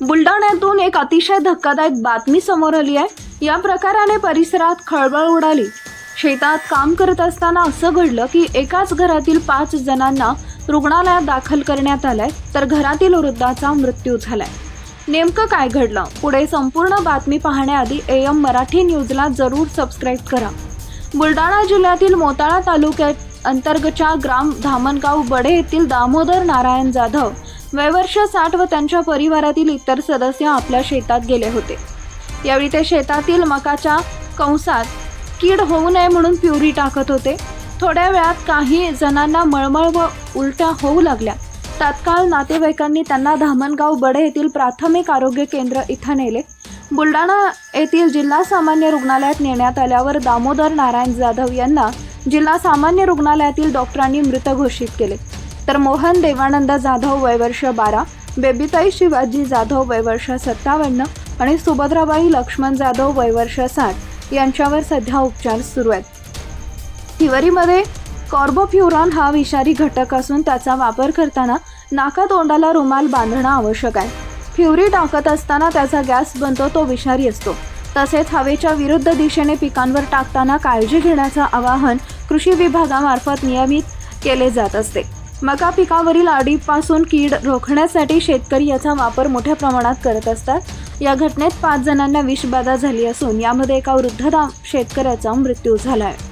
बुलढाण्यातून एक अतिशय धक्कादायक बातमी समोर आली आहे. या प्रकाराने परिसरात खळबळ उडाली. शेतात काम करत असताना असं घडलं की एकाच घरातील पाच जणांना रुग्णालयात दाखल करण्यात आलंय तर घरातील वृद्धाचा मृत्यू झालाय. नेमकं काय घडलं? पुढे संपूर्ण बातमी पाहण्याआधी ए एम मराठी न्यूजला जरूर सबस्क्राईब करा. बुलढाणा जिल्ह्यातील मोताळा तालुक्यात अंतर्गतच्या ग्राम धामणगाव बडे येथील दामोदर नारायण जाधव वयवर्ष साठ व त्यांच्या परिवारातील इतर सदस्य आपल्या शेतात गेले होते. यावेळी ते शेतातील मकाच्या कंसात कीड होऊ नये म्हणून प्युरी टाकत होते. थोड्या वेळात काही जणांना मळमळ व उलट्या होऊ लागल्या. तात्काळ नातेवाईकांनी त्यांना धामणगाव बडे येथील प्राथमिक आरोग्य केंद्र इथं नेले. बुलढाणा येथील जिल्हा सामान्य रुग्णालयात नेण्यात आल्यावर दामोदर नारायण जाधव यांना जिल्हा सामान्य रुग्णालयातील डॉक्टरांनी मृत घोषित केले. तर मोहन देवानंद जाधव वयवर्ष बारा बेबीताई शिवाजी जाधव वयवर्ष सत्तावन्न आणि सुभद्राबाई लक्ष्मण जाधव वयवर्ष साठ यांच्यावर सध्या उपचार सुरू आहेत. हिवरीमध्ये कॉर्बोफ्युरॉन हा विषारी घटक असून त्याचा वापर करताना नाकातोंडाला रुमाल बांधणं आवश्यक आहे. फ्युरी टाकत असताना त्याचा गॅस बनतो तो विषारी असतो. तसेच हवेच्या विरुद्ध दिशेने पिकांवर टाकताना काळजी घेण्याचं आवाहन कृषी विभागामार्फत नियमित केले जात असते. मका पिकावरील अडीपासून कीड रोखण्यासाठी शेतकरी याचा वापर मोठ्या प्रमाणात करत असतात. या घटनेत पाच जणांना विषबाधा झाली असून यामध्ये एका वृद्ध शेतकऱ्याचा मृत्यू झाला आहे